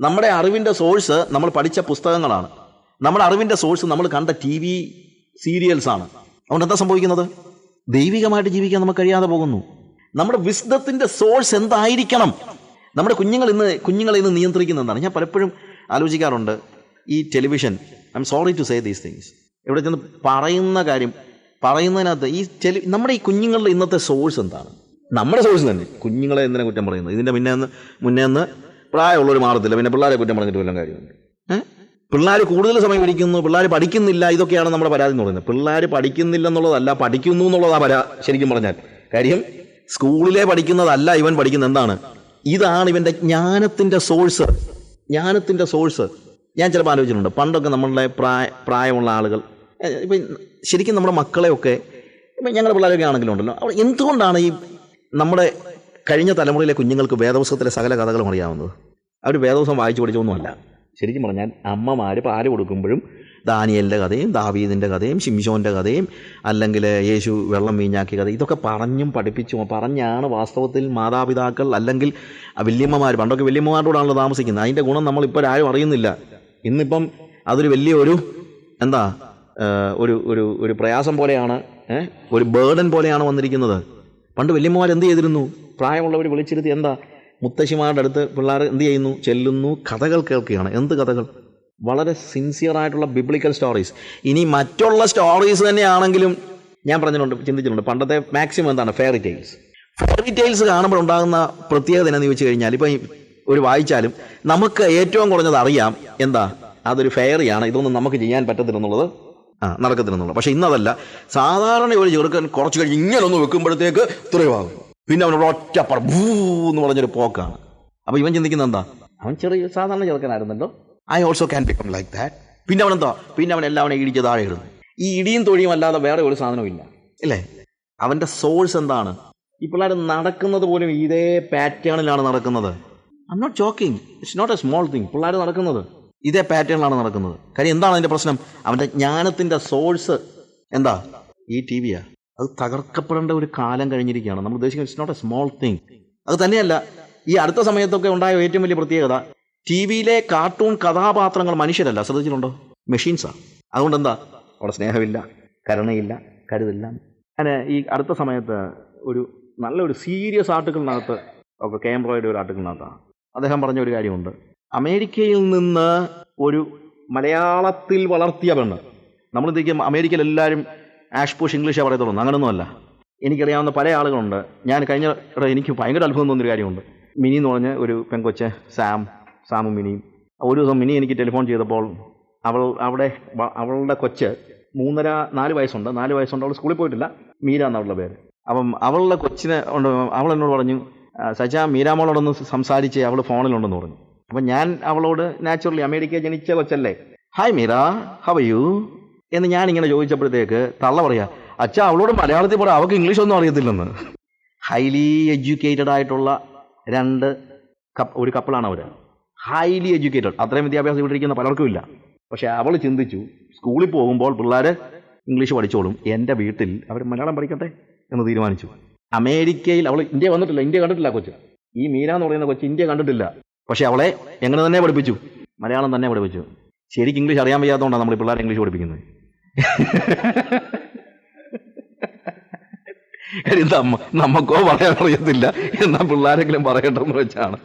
നമ്മുടെ അറിവിന്റെ സോഴ്സ് നമ്മൾ പഠിച്ച പുസ്തകങ്ങളാണ്. നമ്മുടെ അറിവിന്റെ സോഴ്സ് നമ്മൾ കണ്ട ടി വി സീരിയൽസാണ് അതുകൊണ്ട് എന്താ സംഭവിക്കുന്നത്? ദൈവികമായിട്ട് ജീവിക്കാൻ നമുക്ക് കഴിയാതെ പോകുന്നു. നമ്മുടെ വിശുദ്ധത്തിന്റെ സോഴ്സ് എന്തായിരിക്കണം? നമ്മുടെ കുഞ്ഞുങ്ങൾ ഇന്ന് കുഞ്ഞുങ്ങളെ ഇന്ന് നിയന്ത്രിക്കുന്ന എന്താണ്? ഞാൻ പലപ്പോഴും ആലോചിക്കാറുണ്ട് ഈ television. I'm sorry to say these things ഇവിടെ ചെന്ന് പറയുന്ന കാര്യം പറയുന്നതിനകത്ത് ഈ ടെലി നമ്മുടെ ഈ കുഞ്ഞുങ്ങളുടെ ഇന്നത്തെ സോഴ്സ് എന്താണ്? നമ്മുടെ സോഴ്സ് തന്നെ. കുഞ്ഞുങ്ങളെ എന്തിനാ കുറ്റം പറയുന്നത്? ഇതിന്റെ മുന്നേ മുന്നേ പ്രായമുള്ളവർ മാറത്തില്ല. പിന്നെ പിള്ളേരെ കുറ്റം പറഞ്ഞിട്ട് വല്ലതും കാര്യമുണ്ട്? പിള്ളേർ കൂടുതൽ സമയം പഠിക്കുന്നു പിള്ളേർ പഠിക്കുന്നില്ല ഇതൊക്കെയാണ് നമ്മുടെ പരാതി എന്ന് പറയുന്നത്. പിള്ളേർ പഠിക്കുന്നില്ല എന്നുള്ളതല്ല പഠിക്കുന്നു എന്നുള്ളതാ പരാ ശരിക്കും പറഞ്ഞാൽ. കാര്യം സ്കൂളിലെ പഠിക്കുന്നതല്ല ഇവൻ പഠിക്കുന്ന എന്താണ്? ഇതാണ് ഇവന്റെ ജ്ഞാനത്തിന്റെ സോഴ്സ് ജ്ഞാനത്തിന്റെ സോഴ്സ് ഞാൻ ചിലപ്പോൾ ആലോചിച്ചിട്ടുണ്ട്. പണ്ടൊക്കെ നമ്മളുടെ പ്രായ പ്രായമുള്ള ആളുകൾ ഇപ്പം ശരിക്കും നമ്മുടെ മക്കളെയൊക്കെ ഇപ്പം ഞങ്ങളുടെ പിള്ളേരൊക്കെ ആണെങ്കിലും ഉണ്ടല്ലോ. അവിടെ എന്തുകൊണ്ടാണ് ഈ നമ്മുടെ കഴിഞ്ഞ തലമുറയിലെ കുഞ്ഞുങ്ങൾക്ക് വേദപുസ്തകത്തിലെ സകല കഥകളും അറിയാവുന്നത്. അവർ വേദപുസ്തകം വായിച്ചു പഠിച്ചൊന്നുമല്ല ശരിക്കും പറഞ്ഞാൽ അമ്മമാർ പാൽ കൊടുക്കുമ്പോഴും ദാനിയലിന്റെ കഥയും ദാവീദിന്റെ കഥയും ഷിംഷോന്റെ കഥയും അല്ലെങ്കിൽ യേശു വെള്ളം വീഞ്ഞാക്കിയ കഥ ഇതൊക്കെ പറഞ്ഞും പഠിപ്പിച്ചും പറഞ്ഞാണ് വാസ്തവത്തിൽ മാതാപിതാക്കൾ അല്ലെങ്കിൽ വല്യമ്മമാർ പണ്ടൊക്കെ വല്യമ്മമാരോടാണല്ലോ താമസിക്കുന്നത്. അതിന്റെ ഗുണം നമ്മളിപ്പോൾ ആരും അറിയുന്നില്ല. ഇന്നിപ്പം അതൊരു വലിയ ഒരു എന്താ ഒരു ഒരു ഒരു പ്രയാസം പോലെയാണ് ഒരു ബേർഡൻ പോലെയാണ് വന്നിരിക്കുന്നത്. പണ്ട് വല്യമ്മമാർ എന്ത് ചെയ്തിരുന്നു? പ്രായമുള്ളവർ വിളിച്ചിരുത്തി എന്താ? മുത്തശ്ശിമാരുടെ അടുത്ത് പിള്ളേർ എന്ത് ചെയ്യുന്നു? ചെല്ലുന്നു. കഥകൾ കേൾക്കുകയാണ്. എന്ത് കഥകൾ? വളരെ സിൻസിയറായിട്ടുള്ള ബിബ്ലിക്കൽ സ്റ്റോറീസ് ഇനി മറ്റുള്ള സ്റ്റോറീസ് തന്നെയാണെങ്കിലും ഞാൻ പറഞ്ഞിട്ടുണ്ട് ചിന്തിച്ചിട്ടുണ്ട്. പണ്ടത്തെ മാക്സിമം എന്താണ്? ഫെയറി ടെയിൽസ് ഫെയറി ടെയിൽസ് കാണുമ്പോൾ ഉണ്ടാകുന്ന പ്രത്യേകത എന്നു ചോദിച്ചു കഴിഞ്ഞാൽ ഇപ്പം ഒരു വായിച്ചാലും നമുക്ക് ഏറ്റവും കുറഞ്ഞത് അറിയാം എന്താ? അതൊരു ഫെയറിയാണ് ഇതൊന്നും നമുക്ക് ചെയ്യാൻ പറ്റത്തില്ലെന്നുള്ളത് ആ നടക്കത്തില്ലെന്നുള്ളത്. പക്ഷേ ഇന്നതല്ല. സാധാരണ ഒരു ചെറുക്കൻ കുറച്ച് കഴിഞ്ഞ് ഇങ്ങനെ ഒന്ന് വെക്കുമ്പോഴത്തേക്ക് ഇത്രയുമാകും പിന്നെ അവനോട് ഒറ്റപ്പറ ഭൂ എന്ന് പറഞ്ഞൊരു പോക്കാണ്. അപ്പൊ ഇവൻ ചിന്തിക്കുന്നത് എന്താ? അവൻ ചെറിയ സാധാരണ ചെറുക്കനായിരുന്നല്ലോ. I also can become like that പിന്നെ അവൻ എന്താ? പിന്നെ അവൻ എല്ലാവരും ഇടിച്ച് താഴെ ഇടുന്നു. ഈ ഇടിയും തൊഴിയും അല്ലാതെ വേറെ ഒരു സാധനവും ഇല്ല. ഇല്ലേ? അവന്റെ സോഴ്സ് എന്താണ്? ഈ പിള്ളേർ നടക്കുന്നത് പോലും ഇതേ പാറ്റേണിലാണ് നടക്കുന്നത്. I not joking it's not a small thing പിള്ളേർ നടക്കുന്നത് ഇതേ പാറ്റേണിലാണ് നടക്കുന്നത്. കാര്യം എന്താണ് അതിന്റെ പ്രശ്നം? അവന്റെ ജ്ഞാനത്തിന്റെ സോഴ്സ് എന്താ? ഈ ടി വിയാ അത് തകർക്കപ്പെടേണ്ട ഒരു കാലം കഴിഞ്ഞിരിക്കുകയാണ്. നമ്മൾ ഉദ്ദേശിക്കുന്നത് it's not a small thing അത് തന്നെയല്ല ഈ അടുത്ത സമയത്തൊക്കെ ഉണ്ടായ ഏറ്റവും വലിയ പ്രത്യേകത ടി വിയിലെ കാർട്ടൂൺ കഥാപാത്രങ്ങൾ മനുഷ്യരല്ല. ശ്രദ്ധിച്ചിട്ടുണ്ടോ? മെഷീൻസാണ് അതുകൊണ്ട് എന്താ അവിടെ സ്നേഹമില്ല കരുണയില്ല കരുതില്ല. അങ്ങനെ ഈ അടുത്ത സമയത്ത് ഒരു നല്ലൊരു സീരിയസ് ആർട്ടിക്കിളിനകത്ത് ഒക്കെ കേംബ്രോയുടെ ഒരു ആർട്ടിക്കിളിനകത്താണ് അദ്ദേഹം പറഞ്ഞ ഒരു കാര്യമുണ്ട്. അമേരിക്കയിൽ നിന്ന് ഒരു മലയാളത്തിൽ വളർത്തിയ പെണ്ണ്. നമ്മൾ എന്തൊക്കെയും അമേരിക്കയിൽ എല്ലാവരും ആഷ് പുഷ് ഇംഗ്ലീഷേ പറയത്തുള്ളൂ. അങ്ങനൊന്നുമല്ല. എനിക്കറിയാവുന്ന പല ആളുകളുണ്ട്. ഞാൻ കഴിഞ്ഞ എനിക്ക് ഭയങ്കര അത്ഭുതം തോന്നിയൊരു കാര്യമുണ്ട്. മിനി എന്ന് പറഞ്ഞ ഒരു പെങ്കൊച്ച് സാം സാമും മിനിയും. ഒരു ദിവസം മിനി എനിക്ക് ടെലിഫോൺ ചെയ്തപ്പോൾ അവൾ അവിടെ അവളുടെ കൊച്ച് മൂന്നര നാല് വയസ്സുണ്ട്. നാല് വയസ്സുണ്ട്. അവൾ സ്കൂളിൽ പോയിട്ടില്ല. മീര എന്നവളുടെ പേര്. അപ്പം അവളുടെ കൊച്ചിനെ ഉണ്ട് അവൾ എന്നോട് പറഞ്ഞു "ആ, സജ മീരാമോളോടൊന്ന് സംസാരിച്ച് അവൾ ഫോണിലുണ്ടെന്ന് പറഞ്ഞു. അപ്പം ഞാൻ അവളോട് നാച്ചുറലി അമേരിക്ക ജനിച്ച കൊച്ചല്ലേ. Hi Meera. How are you എന്ന് ഞാൻ ഇങ്ങനെ ചോദിച്ചപ്പോഴത്തേക്ക് തള്ള പറയാ അച്ഛാ അവളോട് മലയാളത്തിൽ പറയാം അവൾക്ക് ഇംഗ്ലീഷ് ഒന്നും അറിയത്തില്ലെന്ന്. ഹൈലി എഡ്യൂക്കേറ്റഡ് ആയിട്ടുള്ള രണ്ട് കപ്പ് ഒരു കപ്പിളാണ് അവർ ഹൈലി എഡ്യൂക്കേറ്റഡ് അത്രയും വിദ്യാഭ്യാസം ഇവിടെ ഇരിക്കുന്ന പലർക്കും ഇല്ല. പക്ഷെ അവൾ ചിന്തിച്ചു സ്കൂളിൽ പോകുമ്പോൾ പിള്ളേർ ഇംഗ്ലീഷ് പഠിച്ചോളും. എന്റെ വീട്ടിൽ അവർ മലയാളം പഠിക്കട്ടെ? എന്ന് തീരുമാനിച്ചു. അമേരിക്കയിൽ അവൾ ഇന്ത്യ വന്നിട്ടില്ല. ഇന്ത്യ കണ്ടിട്ടില്ല കൊച്ച്. ഈ മീന എന്ന് പറയുന്ന കൊച്ച് ഇന്ത്യ കണ്ടിട്ടില്ല. പക്ഷെ അവളെ എങ്ങനെ തന്നെ പഠിപ്പിച്ചു? മലയാളം തന്നെ പഠിപ്പിച്ചു. ശരിക്കും ഇംഗ്ലീഷ് അറിയാൻ വയ്യാത്തതുകൊണ്ടാണ് നമ്മൾ പിള്ളേരെ ഇംഗ്ലീഷ് പഠിപ്പിക്കുന്നത്. നമ്മ നമുക്കോ പറയാൻ അറിയത്തില്ല. എന്നാൽ പിള്ളേരെങ്കിലും പറയട്ടെ എന്ന് വെച്ചാണ്.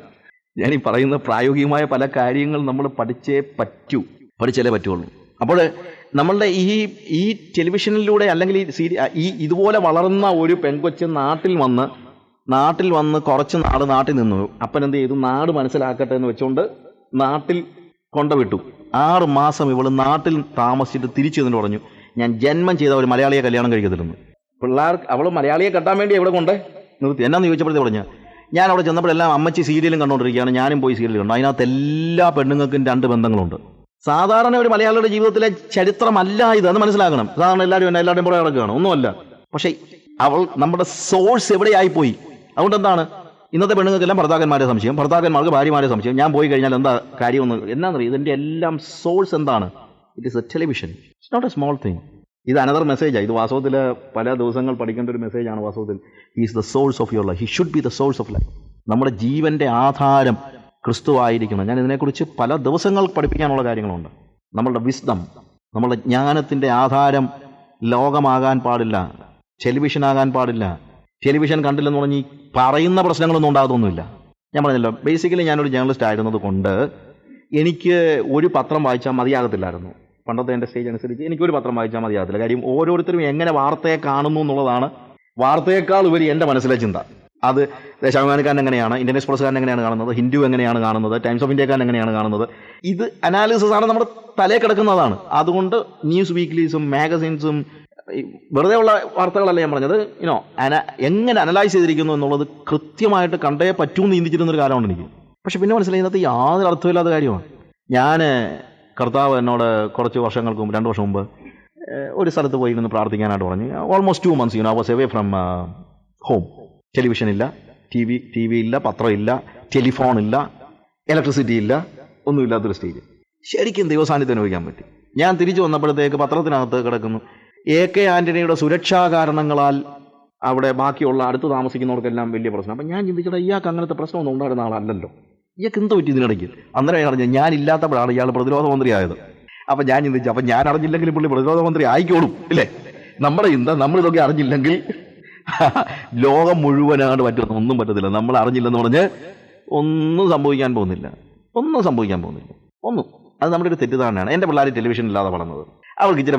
ഞാൻ ഈ പറയുന്ന പ്രായോഗികമായ പല കാര്യങ്ങൾ നമ്മൾ പഠിച്ചേ പറ്റൂ. പഠിച്ചാലേ പറ്റുള്ളൂ. അപ്പോൾ നമ്മളുടെ ഈ ഈ ടെലിവിഷനിലൂടെ അല്ലെങ്കിൽ ഈ സീരി ഈ ഇതുപോലെ വളർന്ന ഒരു പെൺകൊച്ച് നാട്ടിൽ വന്ന് നാട്ടിൽ വന്ന് കുറച്ച് നാട് നാട്ടിൽ നിന്നു. അപ്പൻ എന്ത് ചെയ്തു? നാട് മനസ്സിലാക്കട്ടെ എന്ന് വെച്ചുകൊണ്ട് നാട്ടിൽ കൊണ്ടുവിട്ടു. ആറ് മാസം ഇവൾ നാട്ടിൽ താമസിച്ചിട്ട് തിരിച്ചു എന്ന് പറഞ്ഞു ഞാൻ ജന്മം ചെയ്ത ഒരു മലയാളിയെ കല്യാണം കഴിക്കത്തില്ലെന്ന്. പിള്ളേർ അവൾ മലയാളിയെ കെട്ടാൻ വേണ്ടി എവിടെ കൊണ്ട്? നിർത്തി. എന്നാന്ന് ചോദിച്ചപ്പോഴത്തെ പറഞ്ഞു ഞാൻ അവിടെ ചെന്നപ്പോഴെല്ലാം അമ്മച്ചി സീരിയലും കണ്ടുകൊണ്ടിരിക്കുകയാണ് ഞാനും പോയി സീരിയൽ കണ്ടു. അതിനകത്ത് എല്ലാ പെണ്ണുങ്ങൾക്കും രണ്ട് ബന്ധങ്ങളുണ്ട്. സാധാരണ ഒരു മലയാളിയുടെ ജീവിതത്തിലെ ചരിത്രമല്ല ഇത് അത് മനസ്സിലാക്കണം. സാധാരണ എല്ലാവരും എന്നെ എല്ലാവരുടെയും പുറകെ നടക്കുകയാണ്. ഒന്നുമല്ല. പക്ഷേ അവൾ നമ്മുടെ സോഴ്സ് എവിടെയായി പോയി അതുകൊണ്ട് എന്താണ് ഇന്നത്തെ പെണ്ണുങ്ങൾക്കെല്ലാം ഭർത്താക്കന്മാരെ സംശയം ഭർത്താക്കന്മാർക്ക് ഭാര്യമാരെ സംശയം. ഞാൻ പോയി കഴിഞ്ഞാൽ എന്താ കാര്യമൊന്ന് എന്നാന്നറിയാം ഇതിന്റെ എല്ലാം സോഴ്സ് എന്താണ്? It is a television it's not a small thing ഇത് അനദർ മെസ്സേജാണ് ഇത് വാസ്തവത്തിൽ പല ദിവസങ്ങൾ പഠിക്കേണ്ട ഒരു മെസ്സേജാണ് വാസ്തവത്തിൽ. Is the source of your life he should be the source of life നമ്മുടെ ജീവന്റെ ആധാരം ക്രിസ്തു ആയിരിക്കണം. ഞാൻ ഇതിനെക്കുറിച്ച് പല ദിവസങ്ങൾ പഠിപ്പിക്കാനുള്ള കാര്യങ്ങളുണ്ട്. നമ്മളുടെ വിസ്ഡം നമ്മളുടെ ജ്ഞാനത്തിന്റെ ആധാരം ലോകമാകാൻ പാടില്ല. ടെലിവിഷനാകാൻ പാടില്ല. ടെലിവിഷൻ കണ്ടില്ലെന്ന് പറഞ്ഞ് പറയുന്ന പ്രശ്നങ്ങളൊന്നും ഉണ്ടാകുന്നൊന്നുമില്ല ഞാൻ പറഞ്ഞല്ലോ ബേസിക്കലി ഞാനൊരു ജേർണലിസ്റ്റ് ആയിരുന്നത് കൊണ്ട് എനിക്ക് ഒരു പത്രം വായിച്ചാൽ മതിയാകത്തില്ലായിരുന്നു. പണ്ടത്തെ എന്റെ സ്റ്റേജ് അനുസരിച്ച് എനിക്കൊരു പത്രം വായിച്ചാൽ മതിയാകത്തില്ല. കാര്യം ഓരോരുത്തരും എങ്ങനെ വാർത്തയെ കാണുന്നു എന്നുള്ളതാണ് വാർത്തയേക്കാൾ ഉപരി എന്റെ മനസ്സിലെ ചിന്ത. അത് ദേശാഭിമാനിക്കാരൻ എങ്ങനെയാണ് ഇന്ത്യൻ എക്സ്പ്രസ്സുകാരൻ എങ്ങനെയാണ് കാണുന്നത് ഹിന്ദു എങ്ങനെയാണ് കാണുന്നത് ടൈംസ് ഓഫ് ഇന്ത്യക്കാരൻ എങ്ങനെയാണ് കാണുന്നത് ഇത് അനാലിസിസ് ആണ് നമ്മുടെ തലേ കിടക്കുന്നതാണ്. അതുകൊണ്ട് ന്യൂസ് വീക്ക്ലീസും മാഗസീൻസും വെറുതെ ഉള്ള വാർത്തകളല്ല ഞാൻ പറഞ്ഞത്? ഇനോ അന എങ്ങനെ അനലൈസ് ചെയ്തിരിക്കുന്നു എന്നുള്ളത് കൃത്യമായിട്ട് കണ്ടേ പറ്റൂ എന്ന് ചിന്തിച്ചിരുന്നൊരു കാലമാണ് എനിക്ക്. പക്ഷെ പിന്നെ മനസ്സിലായി ഇതിനകത്ത് യാതൊരു അർത്ഥമില്ലാത്ത കാര്യമാണ്. ഞാൻ കർത്താവ് എന്നോട് കുറച്ച് വർഷങ്ങൾക്ക് മുമ്പ് രണ്ട് വർഷം മുമ്പ് ഒരു സ്ഥലത്ത് പോയി ഇരുന്ന് പ്രാർത്ഥിക്കാനായിട്ട് പറഞ്ഞു. Almost two months you know was away from home television ഇല്ല ടി വി ടി വി ഇല്ല പത്രം ഇല്ല ടെലിഫോൺ ഇല്ല ഇലക്ട്രിസിറ്റി ഇല്ല ഒന്നുമില്ലാത്തൊരു സ്റ്റേജ് ശരിക്കും ദൈവസാന്നിധ്യം അനുഭവിക്കാൻ പറ്റി. ഞാൻ തിരിച്ചു വന്നപ്പോഴത്തേക്ക് പത്രത്തിനകത്ത് കിടക്കുന്നു. എ കെ ആന്റണിയുടെ സുരക്ഷാ കാരണങ്ങളാൽ അവിടെ ബാക്കിയുള്ള അടുത്ത് താമസിക്കുന്നവർക്കെല്ലാം വലിയ പ്രശ്നം. അപ്പം ഞാൻ ചിന്തിച്ചിട്ട് ഇയാൾക്ക് അങ്ങനത്തെ പ്രശ്നമൊന്നും ഉണ്ടായിരുന്ന ആളല്ലല്ലോ. ഇയാൾക്ക് എന്ത് പറ്റി ഇതിനിടയ്ക്ക്? അന്നേരം ഞാൻ ഇല്ലാത്തപ്പോഴാണ് ഇയാൾ പ്രതിരോധ മന്ത്രിയായത്. അപ്പം ഞാൻ ചിന്തിച്ചു അപ്പം ഞാൻ അറിഞ്ഞില്ലെങ്കിൽ പുള്ളി പ്രതിരോധ മന്ത്രി ആയിക്കോളും ഇല്ലേ? നമ്മുടെ ചിന്ത നമ്മളിതൊക്കെ അറിഞ്ഞില്ലെങ്കിൽ ലോകം മുഴുവനാണ് പറ്റുന്ന ഒന്നും പറ്റത്തില്ല. നമ്മൾ അറിഞ്ഞില്ലെന്ന് പറഞ്ഞ് ഒന്നും സംഭവിക്കാൻ പോകുന്നില്ല. ഒന്നും സംഭവിക്കാൻ പോകുന്നില്ല. ഒന്നും. അത് നമ്മുടെ ഒരു തെറ്റിദ്ധാരണയാണ്. എന്റെ പിള്ളേർ ടെലിവിഷൻ ഇല്ലാതെ വളർന്നത്. അവർക്ക് ഇച്ചിരി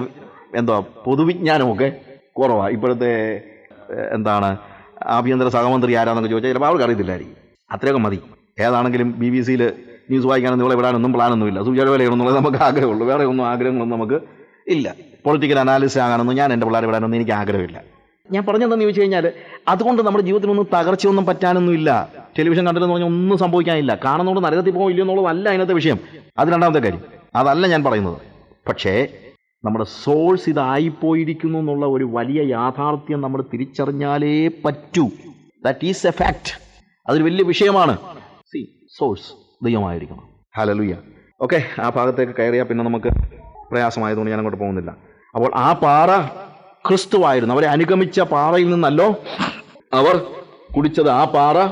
എന്തോ പൊതുവിജ്ഞാനമൊക്കെ കുറവാണ് ഇപ്പോഴത്തെ എന്താണ് ആഭ്യന്തര സഹമന്ത്രി ആരാന്നൊക്കെ ചോദിച്ചാൽ ചിലപ്പോൾ അവർക്ക് അറിയത്തില്ലായിരിക്കും. അത്രയൊക്കെ മതി. ഏതാണെങ്കിലും ബി ബി സിയിൽ ന്യൂസ് വായിക്കാനൊന്നും ഇവിടെ വിടാനൊന്നും പ്ലാനൊന്നുമില്ല. സൂചന വിലയാണെന്നുള്ളത് നമുക്ക് ആഗ്രഹമുള്ളൂ. വേറെ ഒന്നും ആഗ്രഹങ്ങളൊന്നും നമുക്ക് ഇല്ല. പൊളിറ്റിക്കൽ അനാലിസിസ് ആകാനൊന്നും ഞാൻ എന്റെ പിള്ളേരെ വിടാനൊന്നും എനിക്ക് ആഗ്രഹമില്ല. ഞാൻ പറഞ്ഞതെന്ന് ചോദിച്ചു കഴിഞ്ഞാൽ അതുകൊണ്ട് നമ്മുടെ ജീവിതത്തിൽ ഒന്നും തകർച്ചയൊന്നും പറ്റാനൊന്നുമില്ല. ടെലിവിഷൻ കണ്ടില്ലെന്ന് പറഞ്ഞാൽ ഒന്നും സംഭവിക്കാനില്ല. കാണുന്നതുകൊണ്ട് നരകത്തിൽ പോകും ഇല്ലയോ എന്നുള്ളതല്ല അതിനകത്തെ വിഷയം. അത് രണ്ടാമത്തെ കാര്യം. അതല്ല ഞാൻ പറയുന്നത്. പക്ഷേ നമ്മുടെ സോഴ്സ് ഇതായിപ്പോയിരിക്കുന്നു എന്നുള്ള ഒരു വലിയ യാഥാർത്ഥ്യം നമ്മൾ തിരിച്ചറിഞ്ഞാലേ പറ്റൂ. ദാറ്റ് ഈസ് എ ഫാക്ട് അതൊരു വലിയ വിഷയമാണ്. സി സോഴ്സ് ദൈവമായിരിക്കണം. ഹലലുയ ഓക്കെ ആ ഭാഗത്തേക്ക് കയറിയാൽ പിന്നെ നമുക്ക് പ്രയാസമായതുകൊണ്ട് ഞാൻ അങ്ങോട്ട് പോകുന്നില്ല. അപ്പോൾ ആ പാറ ക്രിസ്തുവായിരുന്നു. അവരെ അനുഗമിച്ച പാറയിൽ നിന്നല്ലോ അവർ കുടിച്ചത്. ആ പാറ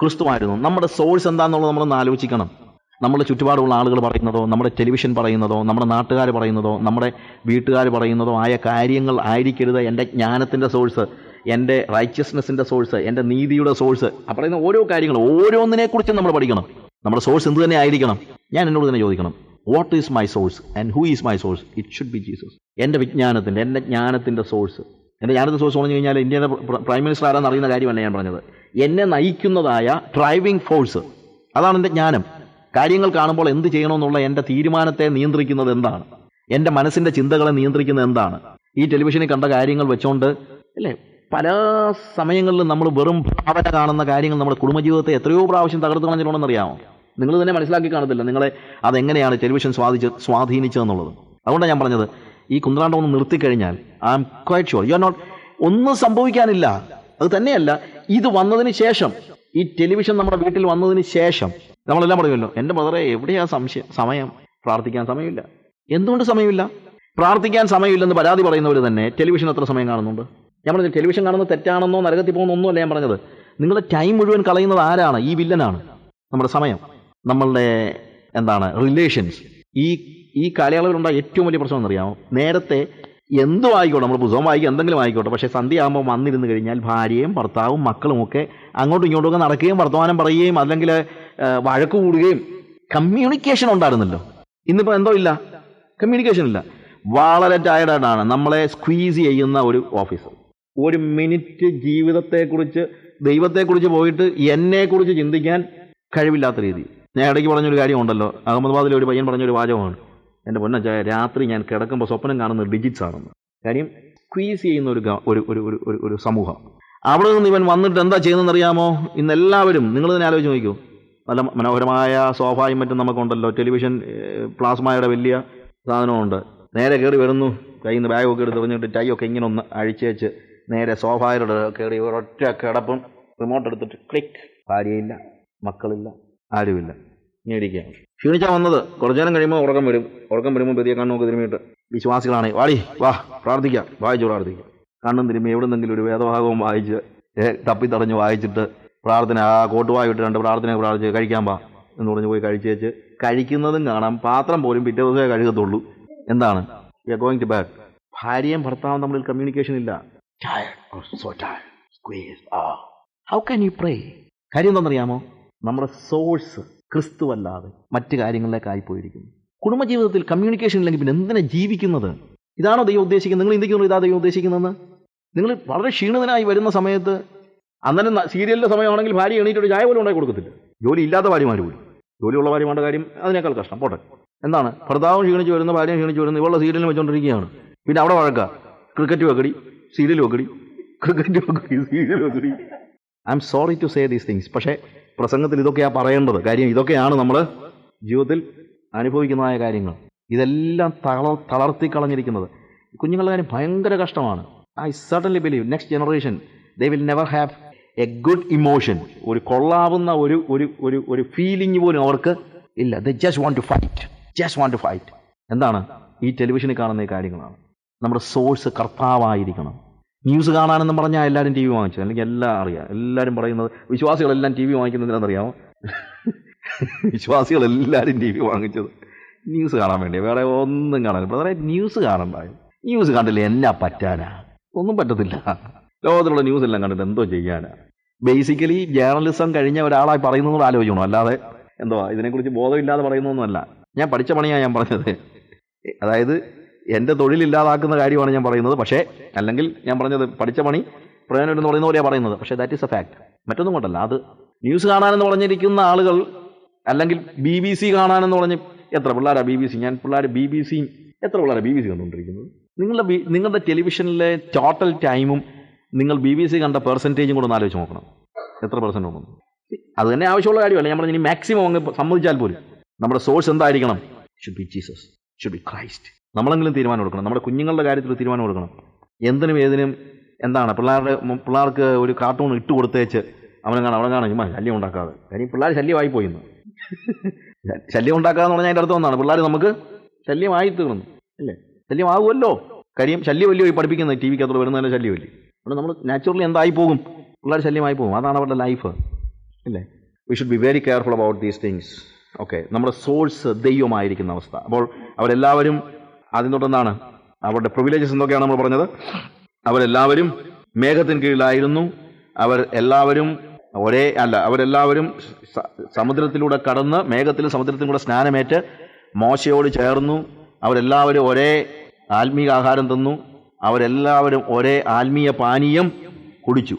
ക്രിസ്തുവായിരുന്നു. നമ്മുടെ സോഴ്സ് എന്താണെന്നുള്ളത് നമ്മളൊന്ന് ആലോചിക്കണം. നമ്മുടെ ചുറ്റുപാടുള്ള ആളുകൾ പറയുന്നതോ നമ്മുടെ ടെലിവിഷൻ പറയുന്നതോ നമ്മുടെ നാട്ടുകാർ പറയുന്നതോ നമ്മുടെ വീട്ടുകാർ പറയുന്നതോ ആയ കാര്യങ്ങൾ ആയിരിക്കരുത്. എന്റെ ജ്ഞാനത്തിന്റെ സോഴ്സ് എന്റെ റൈച്ചസ്നെസ്സിന്റെ സോഴ്സ് എന്റെ നീതിയുടെ സോഴ്സ് ആ പറയുന്ന ഓരോ കാര്യങ്ങളും ഓരോന്നിനെക്കുറിച്ചും നമ്മൾ പഠിക്കണം. നമ്മുടെ സോഴ്സ് എന്ത് തന്നെ ആയിരിക്കണം? ഞാൻ എന്നോട് തന്നെ ചോദിക്കണം. What is my source and who is my source it should be Jesus എന്റെ വിജ്ഞാനത്തിന്റെ എന്റെ ജ്ഞാനത്തിന്റെ സോഴ്സ് എന്റെ ജ്ഞാനത്തിന്റെ സോഴ്സ് പറഞ്ഞു കഴിഞ്ഞാൽ ഇന്ത്യയുടെ പ്രൈം മിനിസ്റ്റർ ആരാന്ന് അറിയുന്ന കാര്യമല്ല ഞാൻ പറഞ്ഞത്. എന്നെ നയിക്കുന്നതായ ഡ്രൈവിംഗ് ഫോഴ്സ് അതാണ് എന്റെ ജ്ഞാനം. കാര്യങ്ങൾ കാണുമ്പോൾ എന്ത് ചെയ്യണമെന്നുള്ള എന്റെ തീരുമാനത്തെ നിയന്ത്രിക്കുന്നത് എന്താണ്? എന്റെ മനസ്സിന്റെ ചിന്തകളെ നിയന്ത്രിക്കുന്നത് എന്താണ്? ഈ ടെലിവിഷനിൽ കണ്ട കാര്യങ്ങൾ വെച്ചോണ്ട് അല്ലേ? പല സമയങ്ങളിലും നമ്മൾ വെറും ഭാവന കാണുന്ന കാര്യങ്ങൾ നമ്മുടെ കുടുംബജീവിതത്തെ എത്രയോ പ്രാവശ്യം തകർത്ത് കളഞ്ഞിട്ടുണ്ടെന്ന് അറിയാമോ നിങ്ങൾ തന്നെ മനസ്സിലാക്കി കാണത്തില്ല. നിങ്ങളെ അതെങ്ങനെയാണ് ടെലിവിഷൻ സ്വാധീനിച്ച് സ്വാധീനിച്ചതെന്നുള്ളത്. അതുകൊണ്ടാണ് ഞാൻ പറഞ്ഞത് ഈ കുന്ത്രാണ്ടം ഒന്ന് നിർത്തിക്കഴിഞ്ഞാൽ I am quite sure you are not ഒന്നും സംഭവിക്കാനില്ല. അത് തന്നെയല്ല ഇത് വന്നതിന് ശേഷം ഈ ടെലിവിഷൻ നമ്മുടെ വീട്ടിൽ വന്നതിന് ശേഷം നമ്മളെല്ലാം പറയുമല്ലോ എന്റെ മദറെ എവിടെയാ സംശയം? സമയം? പ്രാർത്ഥിക്കാൻ സമയമില്ല. എന്തുകൊണ്ട് സമയമില്ല? പ്രാർത്ഥിക്കാൻ സമയമില്ലെന്ന് പരാതി പറയുന്നവർ തന്നെ ടെലിവിഷൻ എത്ര സമയം കാണുന്നുണ്ട്. ഞാൻ പറഞ്ഞത് ടെലിവിഷൻ കാണുന്നത് തെറ്റാണെന്നോ നരകത്തിൽ പോകുന്ന ഒന്നുമല്ല ഞാൻ പറഞ്ഞത്. നിങ്ങളുടെ ടൈം മുഴുവൻ കളയുന്നത് ആരാണ്? ഈ വില്ലനാണ്. നമ്മുടെ സമയം. നമ്മളുടെ എന്താണ് റിലേഷൻസ് ഈ ഈ കാലയളവിലുണ്ടായ ഏറ്റവും വലിയ പ്രശ്നം എന്നറിയാമോ നേരത്തെ എന്തും ആയിക്കോട്ടെ നമ്മൾ പുസ്തകം വായിക്കും എന്തെങ്കിലും ആയിക്കോട്ടെ പക്ഷേ സന്ധ്യയാകുമ്പോൾ വന്നിരുന്ന് കഴിഞ്ഞാൽ ഭാര്യയും ഭർത്താവും മക്കളുമൊക്കെ അങ്ങോട്ടും ഇങ്ങോട്ടും ഒക്കെ നടക്കുകയും വർത്തമാനം പറയുകയും അല്ലെങ്കിൽ വഴക്ക് കൂടുകയും കമ്മ്യൂണിക്കേഷൻ ഉണ്ടായിരുന്നല്ലോ. ഇന്നിപ്പോൾ എന്തോ ഇല്ല. കമ്മ്യൂണിക്കേഷൻ ഇല്ല. വളരെ ടയർഡായിട്ടാണ് നമ്മളെ സ്ക്വീസ് ചെയ്യുന്ന ഒരു ഓഫീസർ ഒരു മിനിറ്റ് ജീവിതത്തെക്കുറിച്ച് ദൈവത്തെക്കുറിച്ച് പോയിട്ട് എന്നെക്കുറിച്ച് ചിന്തിക്കാൻ കഴിവില്ലാത്ത രീതി. ഞാൻ ഇടയ്ക്ക് പറഞ്ഞൊരു കാര്യമുണ്ടല്ലോ അഹമ്മദാബാദിലെ ഒരു പയ്യൻ പറഞ്ഞൊരു വാചകമാണ്. എന്റെ പൊന്നച്ചായ രാത്രി ഞാൻ കിടക്കുമ്പോൾ സ്വപ്നം കാണുന്നത് ഡിജിറ്റ്സ് ആണെന്ന്. കാര്യം സ്ക്വീസ് ചെയ്യുന്ന ഒരു ഒരു ഒരു ഒരു ഒരു സമൂഹം. അവിടെ നിന്ന് ഇവൻ വന്നിട്ട് എന്താ ചെയ്യുന്നതെന്ന് അറിയാമോ ഇന്ന് എല്ലാവരും നിങ്ങൾ തന്നെ ആലോചിച്ച് നോക്കൂ നല്ല മനോഹരമായ സോഫയും മറ്റും നമുക്കുണ്ടല്ലോ. ടെലിവിഷൻ പ്ലാസ്മയുടെ വലിയ സാധനമുണ്ട് നേരെ കയറി വരുന്നു. കയ്യിൽ നിന്ന് ബാഗൊക്കെ എടുത്ത് പറഞ്ഞിട്ട് ടൈ ഒക്കെ ഇങ്ങനെ ഒന്ന് അഴിച്ച് വെച്ച് നേരെ സോഫായിലൂടെ കയറി ഒരൊറ്റ കിടപ്പും റിമോട്ട് എടുത്തിട്ട് ക്ലിക്ക് ഭാര്യയില്ല മക്കളില്ല ആരുമില്ല. ഇങ്ങനെ ഇരിക്കുകയാണ്. ക്ഷീണിച്ചാൽ വന്നത്. കുറച്ചു നേരം കഴിയുമ്പോൾ ഉറക്കം വരും. ഉറക്കം വരുമ്പോൾ പെരിയ കണ്ണൊക്കെ തിരുമിയിട്ട് വിശ്വാസികളാണ്. വാടി വാ പ്രാർത്ഥിക്കാം. വായിച്ചു പ്രാർത്ഥിക്കാം. കണ്ണും തിരുമ്മി എവിടുന്നെങ്കിലും ഒരു വേദഭാഗവും വായിച്ച് തപ്പി തപ്പിത്തടഞ്ഞ് വായിച്ചിട്ട് പ്രാർത്ഥന ആ കോട്ടുവായിട്ട് രണ്ട് പ്രാർത്ഥന പ്രാർത്ഥിച്ച് കഴിക്കാൻ പാ എന്ന് പറഞ്ഞ് പോയി കഴിച്ചേച്ച് കഴിക്കുന്നതും കാണാം. പാത്രം പോലും പിറ്റേ ദിവസമേ കഴുകത്തുള്ളൂ. എന്താണ്? We are going to back ഭാര്യയും ഭർത്താവും തമ്മിൽ കമ്മ്യൂണിക്കേഷൻ ഇല്ല. ഹൗ ക്യാൻ യു പ്രേ കാര്യം എന്താണെന്നറിയാമോ? നമ്മുടെ സോഴ്സ് ക്രിസ്തുവല്ലാതെ മറ്റു കാര്യങ്ങളിലേക്കായി പോയിരിക്കുന്നു കുടുംബജീവിതത്തിൽ കമ്മ്യൂണിക്കേഷൻ ഇല്ലെങ്കിൽ പിന്നെ എന്തിനാ ജീവിക്കുന്നത്? ഇതാണോ ദൈവം ഉദ്ദേശിക്കുന്നത്? നിങ്ങൾ ചിന്തിക്കുന്നു ഇതാ ദൈവം ഉദ്ദേശിക്കുന്നതെന്ന്? നിങ്ങൾ വളരെ ക്ഷീണിതനായി വരുന്ന സമയത്ത് അന്നേരം സീരിയലിന്റെ സമയമാണെങ്കിൽ ഭാര്യ എണീറ്റൊരു ചായ പോലും ഉണ്ടായി കൊടുക്കത്തില്ല. ജോലി ഇല്ലാത്ത ഭാര്യമാർ പോലും. ജോലിയുള്ള ഭാര്യമാരുടെ കാര്യം അതിനേക്കാൾ കഷ്ടം. പോട്ടെ. എന്താണ്? ഭർത്താവും ക്ഷീണിച്ച് വരുന്ന ഭാര്യയും ക്ഷീണിച്ച് വരുന്ന ഇവളുടെ സീരിയലിൽ വെച്ചുകൊണ്ടിരിക്കുകയാണ് പിന്നെ അവിടെ വഴക്ക. ക്രിക്കറ്റ് വെക്കടി സീരിയൽ വെക്കടി ക്രിക്കറ്റ് വെക്കടി serial വെക്കടി. I'm sorry to say these things പക്ഷേ പ്രസംഗത്തിൽ ഇതൊക്കെയാണ് പറയേണ്ടത്. കാര്യം ഇതൊക്കെയാണ് നമ്മൾ ജീവിതത്തിൽ അനുഭവിക്കുന്നതായ കാര്യങ്ങൾ. ഇതെല്ലാം തള തളർത്തി കളഞ്ഞിരിക്കുന്നത്. കുഞ്ഞുങ്ങളുടെ കാര്യം ഭയങ്കര കഷ്ടമാണ്. I certainly believe next generation they will never have a good emotion ഒരു കൊള്ളാവുന്ന ഒരു ഒരു ഒരു ഒരു ഫീലിംഗ് പോലും അവർക്ക് ഇല്ല. They just want to fight just want to fight എന്താണ്? ഈ ടെലിവിഷനിൽ കാണുന്ന കാര്യങ്ങളാണ്. നമ്മുടെ സോഴ്സ് കർത്താവായിരിക്കണം. ന്യൂസ് കാണാനെന്ന് പറഞ്ഞാൽ എല്ലാവരും ടി വി വാങ്ങിച്ചു. അല്ലെങ്കിൽ എല്ലാം അറിയാം. എല്ലാവരും പറയുന്നത് വിശ്വാസികളെല്ലാം ടി വി വാങ്ങിക്കുന്നതിനെന്നറിയാമോ വിശ്വാസികളെല്ലാവരും ടി വി വാങ്ങിച്ചത് ന്യൂസ് കാണാൻ വേണ്ടി. വേറെ ഒന്നും കാണാൻ. ബ്രദറെ ന്യൂസ് കാണണ്ടായി ന്യൂസ് കണ്ടില്ലേ? എന്നാ പറ്റാനാ? ഒന്നും പറ്റത്തില്ല. ലോകത്തിലുള്ള ന്യൂസ് എല്ലാം കണ്ടിട്ട് എന്തോ ചെയ്യാനാ. ബേസിക്കലി ജേർണലിസം കഴിഞ്ഞ ഒരാളായി പറയുന്നത് ആലോചിക്കണം അല്ലാതെ എന്തോ ഇതിനെക്കുറിച്ച് ബോധമില്ലാതെ പറയുന്നൊന്നുമല്ല ഞാൻ പഠിച്ച പണിയാണ് ഞാൻ പറഞ്ഞത്. അതായത് എന്റെ തൊഴിലില്ലാതാക്കുന്ന കാര്യമാണ് ഞാൻ പറയുന്നത്. പക്ഷേ അല്ലെങ്കിൽ ഞാൻ പറഞ്ഞത് പഠിച്ച പണി പ്രയോജനം എന്ന് പറയുന്ന പോലെയാണ് പറയുന്നത്. പക്ഷേ ദാറ്റ് ഈസ് എ ഫാക്ട് മറ്റൊന്നും കൊണ്ടല്ല. അത് ന്യൂസ് കാണാനെന്ന് പറഞ്ഞിരിക്കുന്ന ആളുകൾ അല്ലെങ്കിൽ ബി ബി സി കാണാനെന്ന് പറഞ്ഞ് എത്ര പിള്ളേരാ ബി ബി സി ഞാൻ പിള്ളേർ ബി ബി സിയും എത്ര പിള്ളേരാ ബി ബി സി കണ്ടുകൊണ്ടിരിക്കുന്നത്? നിങ്ങളുടെ നിങ്ങളുടെ ടെലിവിഷനിലെ ടോട്ടൽ ടൈമും നിങ്ങൾ ബി ബി സി കണ്ട പെർസെന്റേജും കൂടെ ഒന്ന് ആലോചിച്ച് നോക്കണം. എത്ര പെർസെന്റ് ഉണ്ടെന്ന്. അത് തന്നെ ആവശ്യമുള്ള കാര്യമല്ല. നമ്മൾ ഇനി മാക്സിമം അങ്ങ് സമ്മതിച്ചാൽ പോലും നമ്മുടെ സോഴ്സ് എന്തായിരിക്കണം? Should be Jesus should be Christ നമ്മളെങ്കിലും തീരുമാനം എടുക്കണം. നമ്മുടെ കുഞ്ഞുങ്ങളുടെ കാര്യത്തിൽ തീരുമാനം എടുക്കണം. എന്തിനും ഏതിനും എന്താണ്? പിള്ളേരുടെ പിള്ളേർക്ക് ഒരു കാർട്ടൂൺ ഇട്ട് കൊടുത്തേച്ച് അവനെ കാണാം അവനെ കാണാം ചുമ്മാ ശല്യം ഉണ്ടാക്കാതെ. കാര്യം പിള്ളേർ ശല്യമായി പോയിന്ന് ശല്യം ഉണ്ടാക്കാന്ന് പറഞ്ഞാൽ അതിന്റെ അർത്ഥം ഒന്നാണ് പിള്ളേർ നമുക്ക് ശല്യമായി തീർന്നു അല്ലേ? ശല്യമാകുമല്ലോ കാര്യം ശല്യമല്ലയോ ഈ പഠിപ്പിക്കുന്നത് ടി വിക്കകത്തോട് വരുന്നതിന്റെ ശല്യമല്ലേ അതുകൊണ്ട് നമ്മൾ നാച്ചുറലി എന്തായി പോകും? പിള്ളേർ ശല്യമായി പോകും. അതാണ് അവരുടെ ലൈഫ് അല്ലേ we should be very careful about these things okay നമ്മുടെ സോഴ്സ് ദൈവമായിരിക്കുന്ന അവസ്ഥ. അപ്പോൾ അവരെല്ലാവരും ആദ്യം തൊട്ടെന്താണ് അവരുടെ പ്രിവിലേജസ് എന്തൊക്കെയാണ് നമ്മൾ പറഞ്ഞത്? അവരെല്ലാവരും മേഘത്തിന് കീഴിലായിരുന്നു. അവർ എല്ലാവരും ഒരേ അല്ല അവരെല്ലാവരും സമുദ്രത്തിലൂടെ കടന്ന് മേഘത്തിൽ സമുദ്രത്തിൽ കൂടെ സ്നാനമേറ്റ് മോശയോട് ചേർന്നു. അവരെല്ലാവരും ഒരേ ആത്മീക ആഹാരം തന്നു. അവരെല്ലാവരും ഒരേ ആത്മീയ പാനീയം കുടിച്ചു.